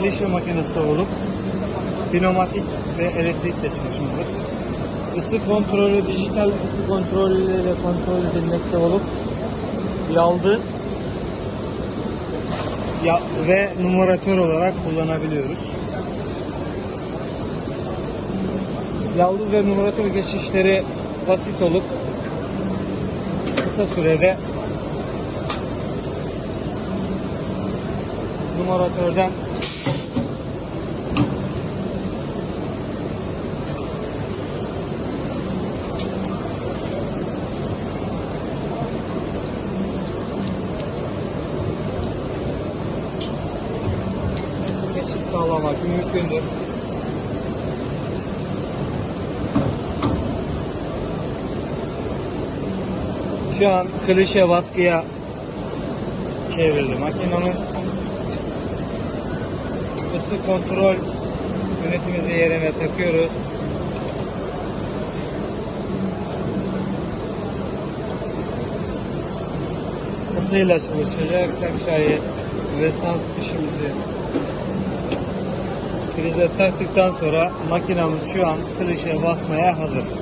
klişe makinesi olup pneumatik ve elektrikle çalışmalıdır. Isı kontrolü dijital ısı kontrolüyle kontrol edilmekte olup yaldız ya, ve numaratör olarak kullanabiliyoruz. Yaldız ve numaratör geçişleri basit olup kısa sürede numaratörden sağlamak mümkündür. Şu an klişe baskıya çevrildi makinamız. Isı kontrol ünitimizi yerine takıyoruz. Isıyla çalışacaksak şayet restans fişimizi prize taktıktan sonra makinamız şu an klişe basmaya hazır.